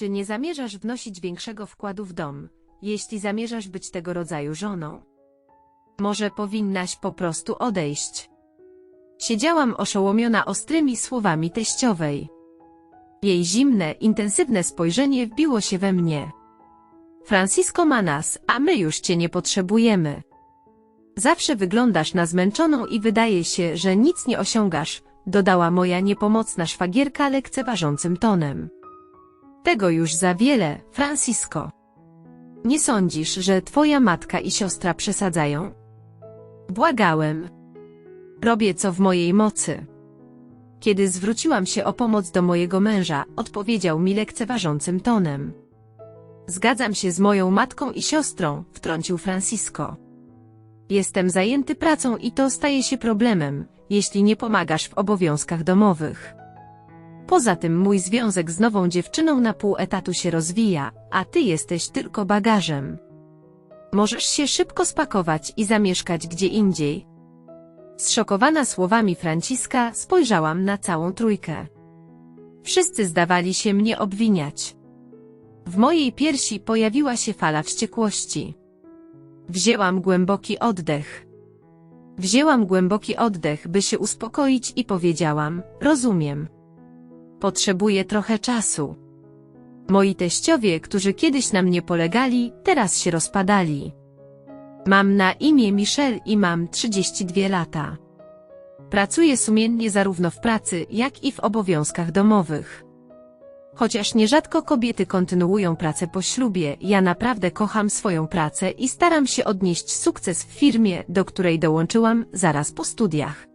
Czy nie zamierzasz wnosić większego wkładu w dom, jeśli zamierzasz być tego rodzaju żoną? Może powinnaś po prostu odejść. Siedziałam oszołomiona ostrymi słowami teściowej. Jej zimne, intensywne spojrzenie wbiło się we mnie. Francisco ma nas, a my już cię nie potrzebujemy. Zawsze wyglądasz na zmęczoną i wydaje się, że nic nie osiągasz, dodała moja niepomocna szwagierka lekceważącym tonem. Tego już za wiele, Francisco. Nie sądzisz, że twoja matka i siostra przesadzają? Błagałem. Robię co w mojej mocy. Kiedy zwróciłam się o pomoc do mojego męża, odpowiedział mi lekceważącym tonem. Zgadzam się z moją matką i siostrą, wtrącił Francisco. Jestem zajęty pracą i to staje się problemem, jeśli nie pomagasz w obowiązkach domowych. Poza tym mój związek z nową dziewczyną na pół etatu się rozwija, a ty jesteś tylko bagażem. Możesz się szybko spakować i zamieszkać gdzie indziej. Zszokowana słowami Franciska spojrzałam na całą trójkę. Wszyscy zdawali się mnie obwiniać. W mojej piersi pojawiła się fala wściekłości. Wzięłam głęboki oddech. Wzięłam głęboki oddech, by się uspokoić i powiedziałam, rozumiem. Potrzebuję trochę czasu. Moi teściowie, którzy kiedyś na mnie polegali, teraz się rozpadali. Mam na imię Michelle i mam 32 lata. Pracuję sumiennie zarówno w pracy, jak i w obowiązkach domowych. Chociaż nierzadko kobiety kontynuują pracę po ślubie, ja naprawdę kocham swoją pracę i staram się odnieść sukces w firmie, do której dołączyłam zaraz po studiach.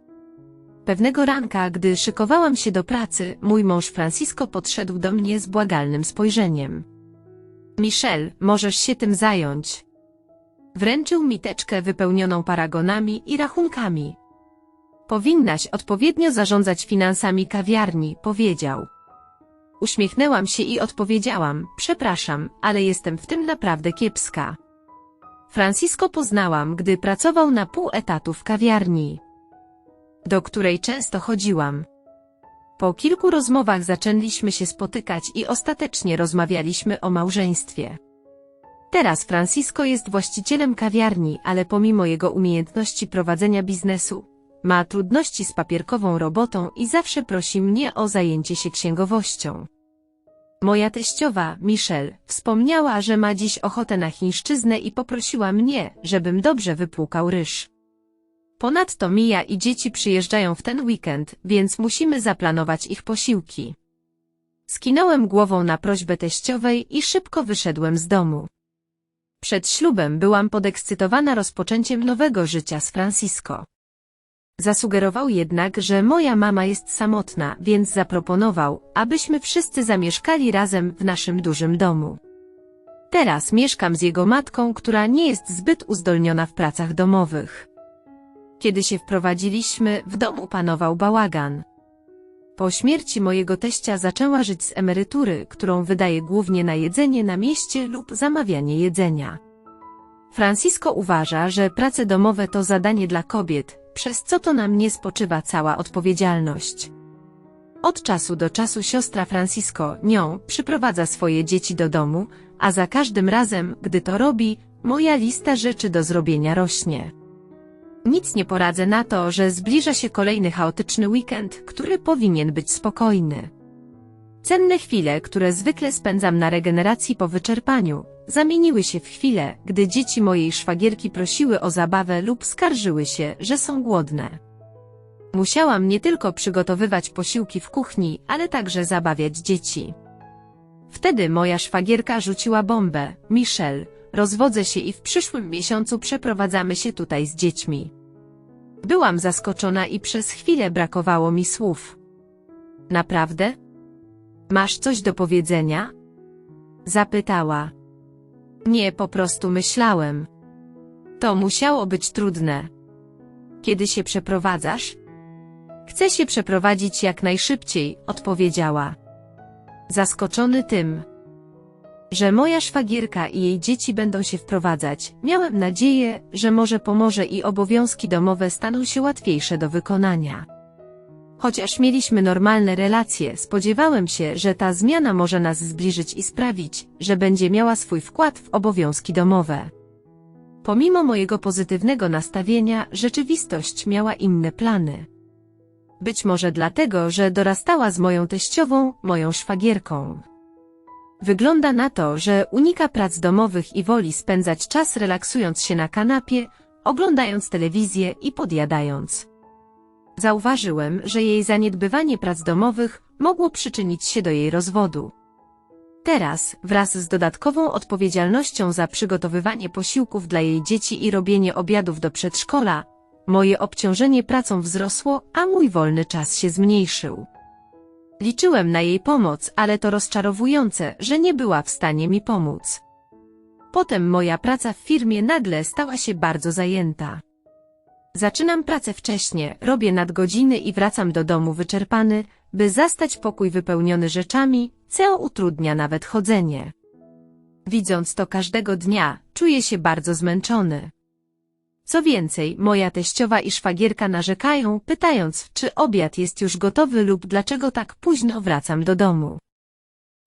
Pewnego ranka, gdy szykowałam się do pracy, mój mąż Francisco podszedł do mnie z błagalnym spojrzeniem. Michelle, możesz się tym zająć. Wręczył mi teczkę wypełnioną paragonami i rachunkami. Powinnaś odpowiednio zarządzać finansami kawiarni, powiedział. Uśmiechnęłam się i odpowiedziałam, przepraszam, ale jestem w tym naprawdę kiepska. Francisco poznałam, gdy pracował na pół etatu w kawiarni, do której często chodziłam. Po kilku rozmowach zaczęliśmy się spotykać i ostatecznie rozmawialiśmy o małżeństwie. Teraz Francisco jest właścicielem kawiarni, ale pomimo jego umiejętności prowadzenia biznesu, ma trudności z papierkową robotą i zawsze prosi mnie o zajęcie się księgowością. Moja teściowa, Michelle, wspomniała, że ma dziś ochotę na chińszczyznę i poprosiła mnie, żebym dobrze wypłukał ryż. Ponadto Mija i dzieci przyjeżdżają w ten weekend, więc musimy zaplanować ich posiłki. Skinąłem głową na prośbę teściowej i szybko wyszedłem z domu. Przed ślubem byłam podekscytowana rozpoczęciem nowego życia z Francisco. Zasugerował jednak, że moja mama jest samotna, więc zaproponował, abyśmy wszyscy zamieszkali razem w naszym dużym domu. Teraz mieszkam z jego matką, która nie jest zbyt uzdolniona w pracach domowych. Kiedy się wprowadziliśmy, w domu panował bałagan. Po śmierci mojego teścia zaczęła żyć z emerytury, którą wydaje głównie na jedzenie na mieście lub zamawianie jedzenia. Francisco uważa, że prace domowe to zadanie dla kobiet, przez co to na mnie spoczywa cała odpowiedzialność. Od czasu do czasu siostra Francisco nią przyprowadza swoje dzieci do domu, a za każdym razem, gdy to robi, moja lista rzeczy do zrobienia rośnie. Nic nie poradzę na to, że zbliża się kolejny chaotyczny weekend, który powinien być spokojny. Cenne chwile, które zwykle spędzam na regeneracji po wyczerpaniu, zamieniły się w chwilę, gdy dzieci mojej szwagierki prosiły o zabawę lub skarżyły się, że są głodne. Musiałam nie tylko przygotowywać posiłki w kuchni, ale także zabawiać dzieci. Wtedy moja szwagierka rzuciła bombę, Michelle, rozwodzę się i w przyszłym miesiącu przeprowadzamy się tutaj z dziećmi. Byłam zaskoczona i przez chwilę brakowało mi słów. Naprawdę? Masz coś do powiedzenia? Zapytała. Nie, po prostu myślałem. To musiało być trudne. Kiedy się przeprowadzasz? Chcę się przeprowadzić jak najszybciej, odpowiedziała. Zaskoczony tym, że moja szwagierka i jej dzieci będą się wprowadzać, miałem nadzieję, że może pomoże i obowiązki domowe staną się łatwiejsze do wykonania. Chociaż mieliśmy normalne relacje, spodziewałem się, że ta zmiana może nas zbliżyć i sprawić, że będzie miała swój wkład w obowiązki domowe. Pomimo mojego pozytywnego nastawienia, rzeczywistość miała inne plany. Być może dlatego, że dorastała z moją teściową, moją szwagierką. Wygląda na to, że unika prac domowych i woli spędzać czas relaksując się na kanapie, oglądając telewizję i podjadając. Zauważyłem, że jej zaniedbywanie prac domowych mogło przyczynić się do jej rozwodu. Teraz, wraz z dodatkową odpowiedzialnością za przygotowywanie posiłków dla jej dzieci i robienie obiadów do przedszkola, moje obciążenie pracą wzrosło, a mój wolny czas się zmniejszył. Liczyłem na jej pomoc, ale to rozczarowujące, że nie była w stanie mi pomóc. Potem moja praca w firmie nagle stała się bardzo zajęta. Zaczynam pracę wcześnie, robię nadgodziny i wracam do domu wyczerpany, by zastać pokój wypełniony rzeczami, co utrudnia nawet chodzenie. Widząc to każdego dnia, czuję się bardzo zmęczony. Co więcej, moja teściowa i szwagierka narzekają, pytając, czy obiad jest już gotowy lub dlaczego tak późno wracam do domu.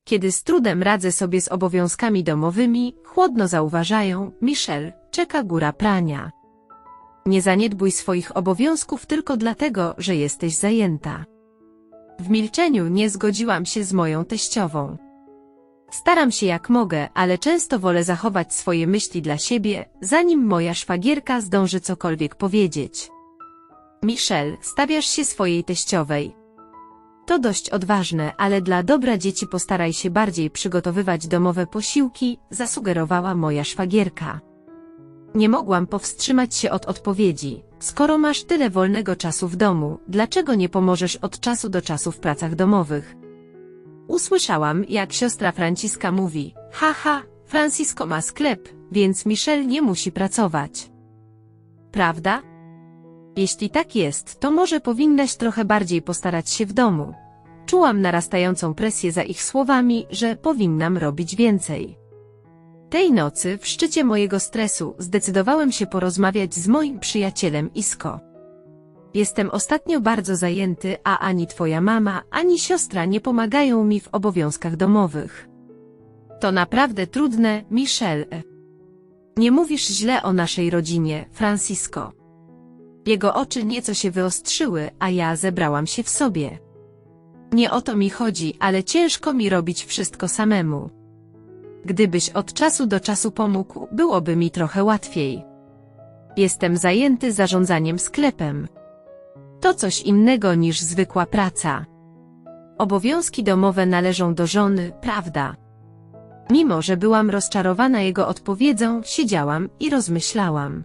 Kiedy z trudem radzę sobie z obowiązkami domowymi, chłodno zauważają, Michel, czeka góra prania. Nie zaniedbuj swoich obowiązków tylko dlatego, że jesteś zajęta. W milczeniu nie zgodziłam się z moją teściową. Staram się jak mogę, ale często wolę zachować swoje myśli dla siebie, zanim moja szwagierka zdąży cokolwiek powiedzieć. Michel, stawiasz się swojej teściowej. To dość odważne, ale dla dobra dzieci postaraj się bardziej przygotowywać domowe posiłki, zasugerowała moja szwagierka. Nie mogłam powstrzymać się od odpowiedzi. Skoro masz tyle wolnego czasu w domu, dlaczego nie pomożesz od czasu do czasu w pracach domowych? Usłyszałam, jak siostra Franciska mówi, haha, Francisco ma sklep, więc Michelle nie musi pracować. Prawda? Jeśli tak jest, to może powinnaś trochę bardziej postarać się w domu. Czułam narastającą presję za ich słowami, że powinnam robić więcej. Tej nocy, w szczycie mojego stresu, zdecydowałem się porozmawiać z moim przyjacielem Isko. Jestem ostatnio bardzo zajęty, a ani twoja mama, ani siostra nie pomagają mi w obowiązkach domowych. To naprawdę trudne, Michelle. Nie mówisz źle o naszej rodzinie, Francisco. Jego oczy nieco się wyostrzyły, a ja zebrałam się w sobie. Nie o to mi chodzi, ale ciężko mi robić wszystko samemu. Gdybyś od czasu do czasu pomógł, byłoby mi trochę łatwiej. Jestem zajęty zarządzaniem sklepem. To coś innego niż zwykła praca. Obowiązki domowe należą do żony, prawda? Mimo, że byłam rozczarowana jego odpowiedzią, siedziałam i rozmyślałam.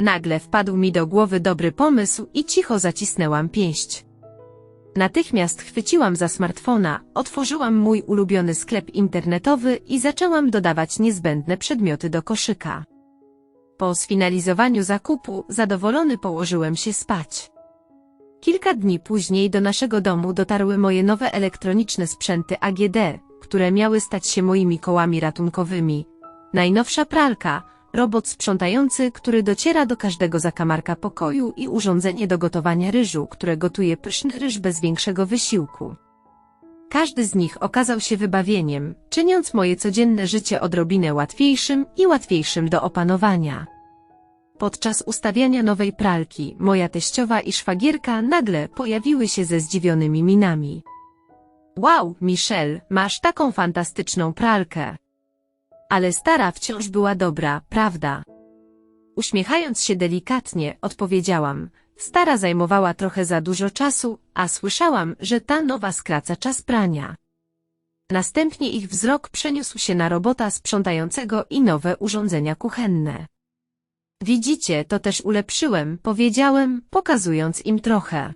Nagle wpadł mi do głowy dobry pomysł i cicho zacisnęłam pięść. Natychmiast chwyciłam za smartfona, otworzyłam mój ulubiony sklep internetowy i zaczęłam dodawać niezbędne przedmioty do koszyka. Po sfinalizowaniu zakupu, zadowolony położyłem się spać. Kilka dni później do naszego domu dotarły moje nowe elektroniczne sprzęty AGD, które miały stać się moimi kołami ratunkowymi. Najnowsza pralka, robot sprzątający, który dociera do każdego zakamarka pokoju i urządzenie do gotowania ryżu, które gotuje pyszny ryż bez większego wysiłku. Każdy z nich okazał się wybawieniem, czyniąc moje codzienne życie odrobinę łatwiejszym i łatwiejszym do opanowania. Podczas ustawiania nowej pralki, moja teściowa i szwagierka nagle pojawiły się ze zdziwionymi minami. Wow, Michelle, masz taką fantastyczną pralkę. Ale stara wciąż była dobra, prawda? Uśmiechając się delikatnie, odpowiedziałam. Stara zajmowała trochę za dużo czasu, a słyszałam, że ta nowa skraca czas prania. Następnie ich wzrok przeniósł się na robota sprzątającego i nowe urządzenia kuchenne. Widzicie, to też ulepszyłem, powiedziałem, pokazując im trochę.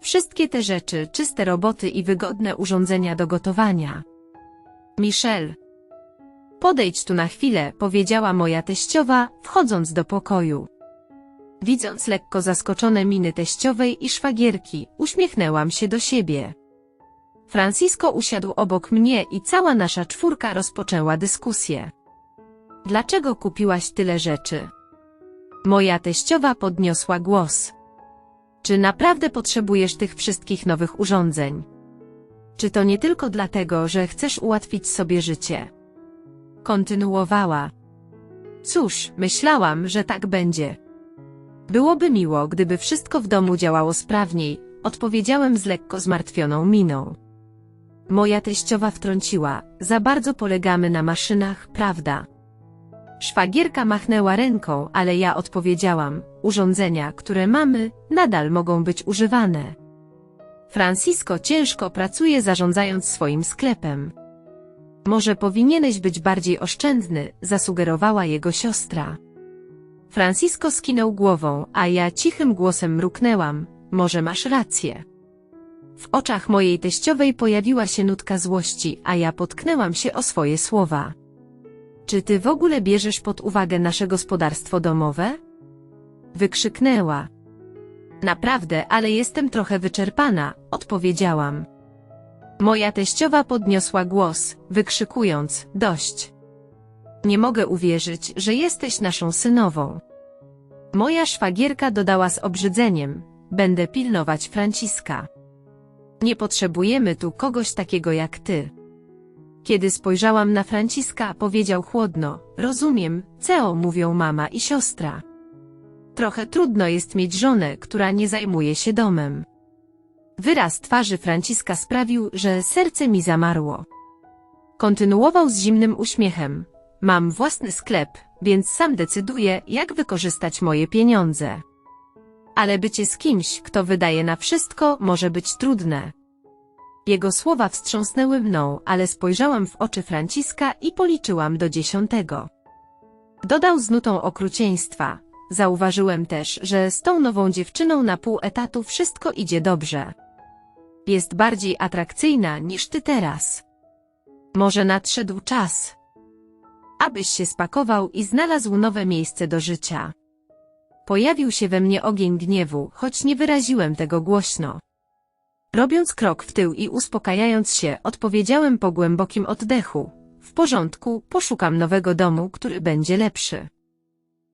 Wszystkie te rzeczy, czyste roboty i wygodne urządzenia do gotowania. Michelle. Podejdź tu na chwilę, powiedziała moja teściowa, wchodząc do pokoju. Widząc lekko zaskoczone miny teściowej i szwagierki, uśmiechnęłam się do siebie. Francisco usiadł obok mnie i cała nasza czwórka rozpoczęła dyskusję. Dlaczego kupiłaś tyle rzeczy? Moja teściowa podniosła głos. Czy naprawdę potrzebujesz tych wszystkich nowych urządzeń? Czy to nie tylko dlatego, że chcesz ułatwić sobie życie? Kontynuowała. Cóż, myślałam, że tak będzie. Byłoby miło, gdyby wszystko w domu działało sprawniej, odpowiedziałem z lekko zmartwioną miną. Moja teściowa wtrąciła, za bardzo polegamy na maszynach, prawda? Szwagierka machnęła ręką, ale ja odpowiedziałam, urządzenia, które mamy, nadal mogą być używane. Francisco ciężko pracuje zarządzając swoim sklepem. Może powinieneś być bardziej oszczędny, zasugerowała jego siostra. Francisco skinął głową, a ja cichym głosem mruknęłam, może masz rację. W oczach mojej teściowej pojawiła się nutka złości, a ja potknęłam się o swoje słowa. Czy ty w ogóle bierzesz pod uwagę nasze gospodarstwo domowe? Wykrzyknęła. Naprawdę, ale jestem trochę wyczerpana, odpowiedziałam. Moja teściowa podniosła głos, wykrzykując, dość. Nie mogę uwierzyć, że jesteś naszą synową. Moja szwagierka dodała z obrzydzeniem, będę pilnować Franciska. Nie potrzebujemy tu kogoś takiego jak ty. Kiedy spojrzałam na Franciska, powiedział chłodno, rozumiem, CEO mówią mama i siostra. Trochę trudno jest mieć żonę, która nie zajmuje się domem. Wyraz twarzy Franciska sprawił, że serce mi zamarło. Kontynuował z zimnym uśmiechem. Mam własny sklep, więc sam decyduję, jak wykorzystać moje pieniądze. Ale bycie z kimś, kto wydaje na wszystko, może być trudne. Jego słowa wstrząsnęły mną, ale spojrzałam w oczy Franciska i policzyłam do dziesiątego. Dodał z nutą okrucieństwa. Zauważyłem też, że z tą nową dziewczyną na pół etatu wszystko idzie dobrze. Jest bardziej atrakcyjna niż ty teraz. Może nadszedł czas, abyś się spakował i znalazł nowe miejsce do życia. Pojawił się we mnie ogień gniewu, choć nie wyraziłem tego głośno. Robiąc krok w tył i uspokajając się, odpowiedziałem po głębokim oddechu. W porządku, poszukam nowego domu, który będzie lepszy.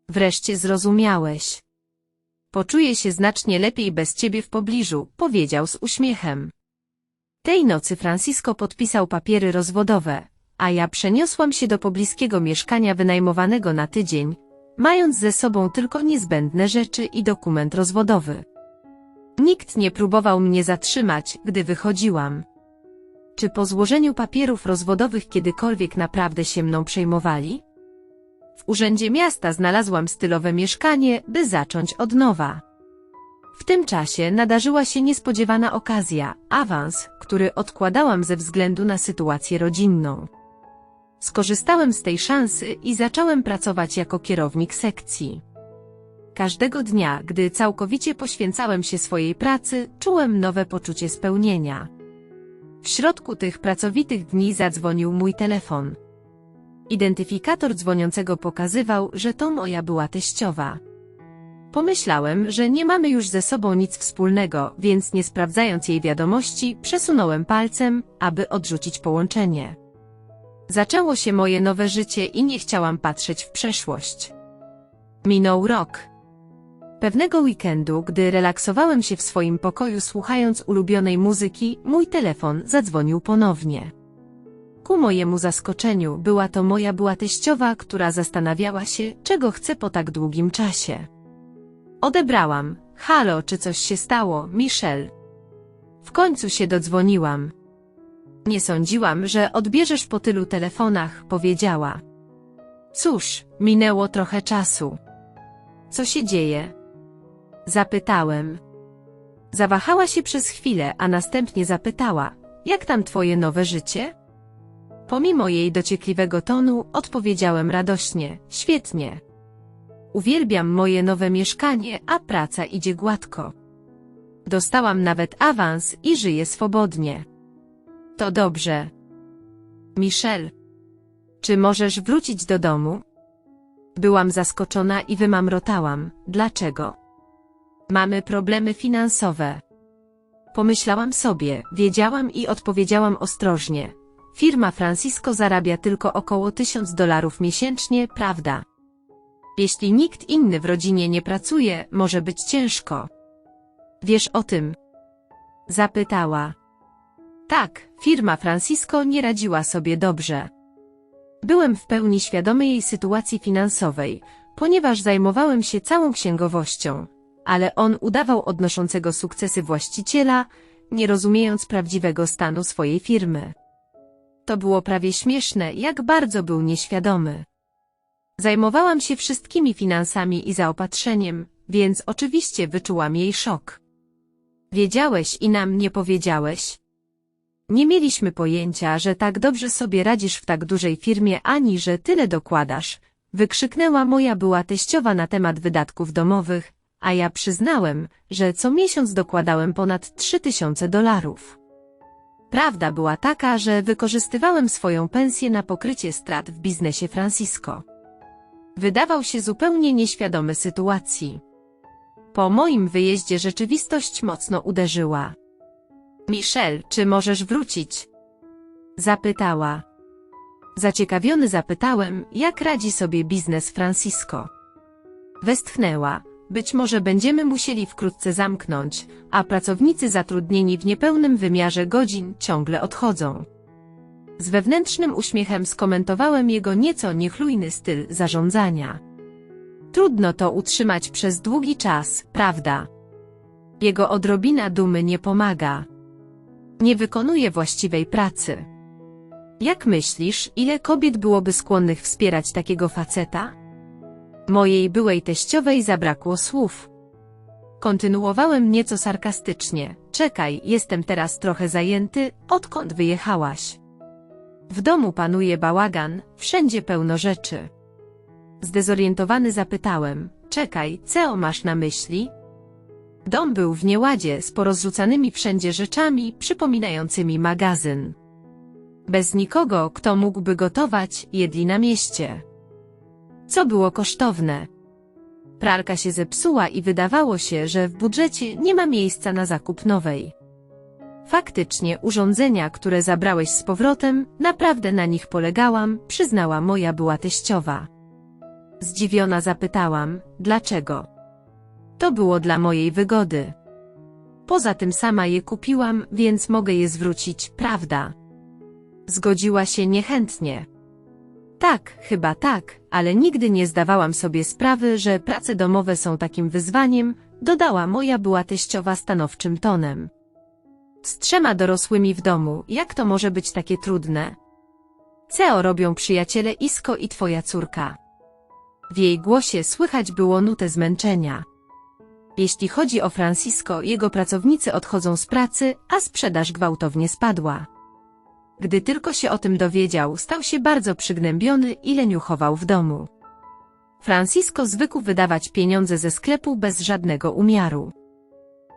Wreszcie zrozumiałeś. Poczuję się znacznie lepiej bez ciebie w pobliżu, powiedział z uśmiechem. Tej nocy Francisco podpisał papiery rozwodowe, a ja przeniosłam się do pobliskiego mieszkania wynajmowanego na tydzień, mając ze sobą tylko niezbędne rzeczy i dokument rozwodowy. Nikt nie próbował mnie zatrzymać, gdy wychodziłam. Czy po złożeniu papierów rozwodowych kiedykolwiek naprawdę się mną przejmowali? W urzędzie miasta znalazłam stylowe mieszkanie, by zacząć od nowa. W tym czasie nadarzyła się niespodziewana okazja, awans, który odkładałam ze względu na sytuację rodzinną. Skorzystałem z tej szansy i zacząłem pracować jako kierownik sekcji. Każdego dnia, gdy całkowicie poświęcałem się swojej pracy, czułem nowe poczucie spełnienia. W środku tych pracowitych dni zadzwonił mój telefon. Identyfikator dzwoniącego pokazywał, że to moja była teściowa. Pomyślałem, że nie mamy już ze sobą nic wspólnego, więc nie sprawdzając jej wiadomości, przesunąłem palcem, aby odrzucić połączenie. Zaczęło się moje nowe życie i nie chciałam patrzeć w przeszłość. Minął rok. Pewnego weekendu, gdy relaksowałem się w swoim pokoju słuchając ulubionej muzyki, mój telefon zadzwonił ponownie. Ku mojemu zaskoczeniu była to moja była teściowa, która zastanawiała się, czego chce po tak długim czasie. Odebrałam. Halo, czy coś się stało, Michelle? W końcu się dodzwoniłam. Nie sądziłam, że odbierzesz po tylu telefonach, powiedziała. Cóż, minęło trochę czasu. Co się dzieje? Zapytałem. Zawahała się przez chwilę, a następnie zapytała, jak tam twoje nowe życie? Pomimo jej dociekliwego tonu, odpowiedziałem radośnie, świetnie. Uwielbiam moje nowe mieszkanie, a praca idzie gładko. Dostałam nawet awans i żyję swobodnie. To dobrze. Michelle. Czy możesz wrócić do domu? Byłam zaskoczona i wymamrotałam. Dlaczego? Mamy problemy finansowe. Pomyślałam sobie, wiedziałam i odpowiedziałam ostrożnie. Firma Francisco zarabia tylko około tysiąc dolarów miesięcznie, prawda? Jeśli nikt inny w rodzinie nie pracuje, może być ciężko. Wiesz o tym? Zapytała. Tak, firma Francisco nie radziła sobie dobrze. Byłem w pełni świadomy jej sytuacji finansowej, ponieważ zajmowałem się całą księgowością, ale on udawał odnoszącego sukcesy właściciela, nie rozumiejąc prawdziwego stanu swojej firmy. To było prawie śmieszne, jak bardzo był nieświadomy. Zajmowałam się wszystkimi finansami i zaopatrzeniem, więc oczywiście wyczułam jej szok. Wiedziałeś i nam nie powiedziałeś? Nie mieliśmy pojęcia, że tak dobrze sobie radzisz w tak dużej firmie ani że tyle dokładasz, wykrzyknęła moja była teściowa na temat wydatków domowych, a ja przyznałem, że co miesiąc dokładałem ponad 3000 dolarów. Prawda była taka, że wykorzystywałem swoją pensję na pokrycie strat w biznesie Francisco. Wydawał się zupełnie nieświadomy sytuacji. Po moim wyjeździe rzeczywistość mocno uderzyła. Michelle, czy możesz wrócić? Zapytała. Zaciekawiony zapytałem, jak radzi sobie biznes Francisco. Westchnęła. Być może będziemy musieli wkrótce zamknąć, a pracownicy zatrudnieni w niepełnym wymiarze godzin ciągle odchodzą. Z wewnętrznym uśmiechem skomentowałem jego nieco niechlujny styl zarządzania. Trudno to utrzymać przez długi czas, prawda? Jego odrobina dumy nie pomaga. Nie wykonuje właściwej pracy. Jak myślisz, ile kobiet byłoby skłonnych wspierać takiego faceta? Mojej byłej teściowej zabrakło słów. Kontynuowałem nieco sarkastycznie. Czekaj, jestem teraz trochę zajęty, odkąd wyjechałaś? W domu panuje bałagan, wszędzie pełno rzeczy. Zdezorientowany zapytałem, czekaj, co masz na myśli? Dom był w nieładzie z porozrzucanymi wszędzie rzeczami przypominającymi magazyn. Bez nikogo, kto mógłby gotować, jedli na mieście. Co było kosztowne? Pralka się zepsuła i wydawało się, że w budżecie nie ma miejsca na zakup nowej. Faktycznie urządzenia, które zabrałeś z powrotem, naprawdę na nich polegałam, przyznała moja była teściowa. Zdziwiona zapytałam, dlaczego? To było dla mojej wygody. Poza tym sama je kupiłam, więc mogę je zwrócić, prawda? Zgodziła się niechętnie. Tak, chyba tak, ale nigdy nie zdawałam sobie sprawy, że prace domowe są takim wyzwaniem, dodała moja była teściowa stanowczym tonem. Z trzema dorosłymi w domu, jak to może być takie trudne? Co robią przyjaciele Isko i twoja córka? W jej głosie słychać było nutę zmęczenia. Jeśli chodzi o Francisco, jego pracownicy odchodzą z pracy, a sprzedaż gwałtownie spadła. Gdy tylko się o tym dowiedział, stał się bardzo przygnębiony i leniuchował w domu. Francisco zwykł wydawać pieniądze ze sklepu bez żadnego umiaru.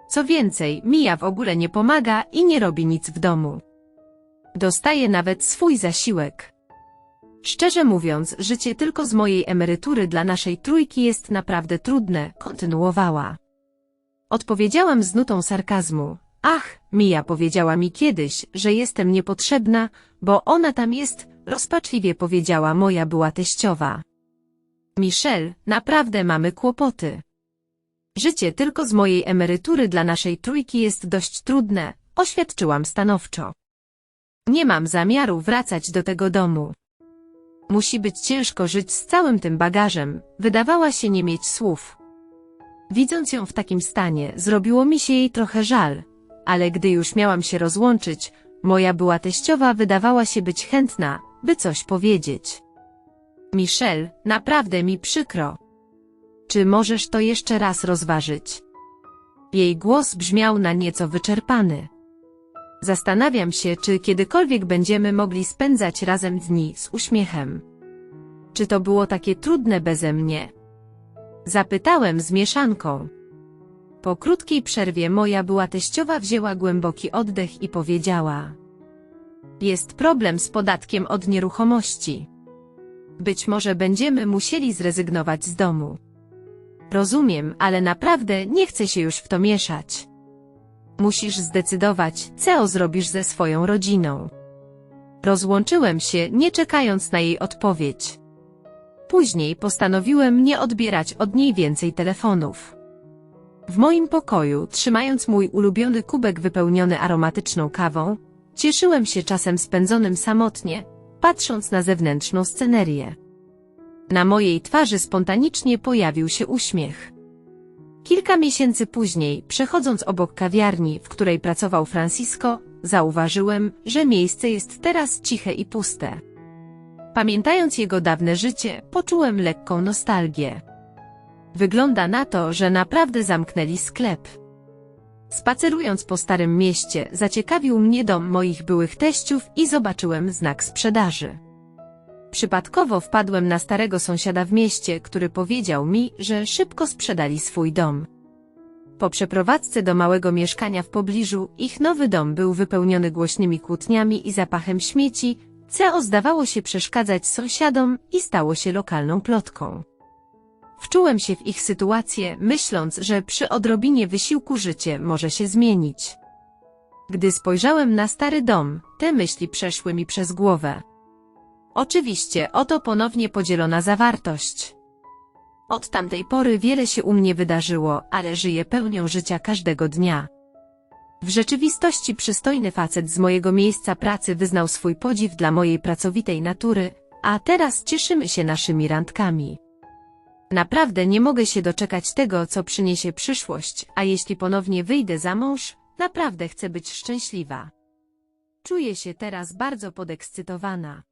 Co więcej, Mija w ogóle nie pomaga i nie robi nic w domu. Dostaje nawet swój zasiłek. Szczerze mówiąc, życie tylko z mojej emerytury dla naszej trójki jest naprawdę trudne, kontynuowała. Odpowiedziałam z nutą sarkazmu. Ach, Mija powiedziała mi kiedyś, że jestem niepotrzebna, bo ona tam jest, rozpaczliwie powiedziała moja była teściowa. Michelle, naprawdę mamy kłopoty. Życie tylko z mojej emerytury dla naszej trójki jest dość trudne, oświadczyłam stanowczo. Nie mam zamiaru wracać do tego domu. Musi być ciężko żyć z całym tym bagażem, wydawała się nie mieć słów. Widząc ją w takim stanie, zrobiło mi się jej trochę żal, ale gdy już miałam się rozłączyć, moja była teściowa wydawała się być chętna, by coś powiedzieć. Michelle, naprawdę mi przykro. Czy możesz to jeszcze raz rozważyć? Jej głos brzmiał na nieco wyczerpany. Zastanawiam się, czy kiedykolwiek będziemy mogli spędzać razem dni z uśmiechem. Czy to było takie trudne beze mnie? Zapytałem z mieszanką. Po krótkiej przerwie moja była teściowa wzięła głęboki oddech i powiedziała. Jest problem z podatkiem od nieruchomości. Być może będziemy musieli zrezygnować z domu. Rozumiem, ale naprawdę nie chcę się już w to mieszać. Musisz zdecydować, co zrobisz ze swoją rodziną. Rozłączyłem się, nie czekając na jej odpowiedź. Później postanowiłem nie odbierać od niej więcej telefonów. W moim pokoju, trzymając mój ulubiony kubek wypełniony aromatyczną kawą, cieszyłem się czasem spędzonym samotnie, patrząc na zewnętrzną scenerię. Na mojej twarzy spontanicznie pojawił się uśmiech. Kilka miesięcy później, przechodząc obok kawiarni, w której pracował Francisco, zauważyłem, że miejsce jest teraz ciche i puste. Pamiętając jego dawne życie, poczułem lekką nostalgię. Wygląda na to, że naprawdę zamknęli sklep. Spacerując po starym mieście, zaciekawił mnie dom moich byłych teściów i zobaczyłem znak sprzedaży. Przypadkowo wpadłem na starego sąsiada w mieście, który powiedział mi, że szybko sprzedali swój dom. Po przeprowadzce do małego mieszkania w pobliżu, ich nowy dom był wypełniony głośnymi kłótniami i zapachem śmieci, co zdawało się przeszkadzać sąsiadom i stało się lokalną plotką. Wczułem się w ich sytuację, myśląc, że przy odrobinie wysiłku życie może się zmienić. Gdy spojrzałem na stary dom, te myśli przeszły mi przez głowę. Oczywiście, oto ponownie podzielona zawartość. Od tamtej pory wiele się u mnie wydarzyło, ale żyję pełnią życia każdego dnia. W rzeczywistości przystojny facet z mojego miejsca pracy wyznał swój podziw dla mojej pracowitej natury, a teraz cieszymy się naszymi randkami. Naprawdę nie mogę się doczekać tego, co przyniesie przyszłość, a jeśli ponownie wyjdę za mąż, naprawdę chcę być szczęśliwa. Czuję się teraz bardzo podekscytowana.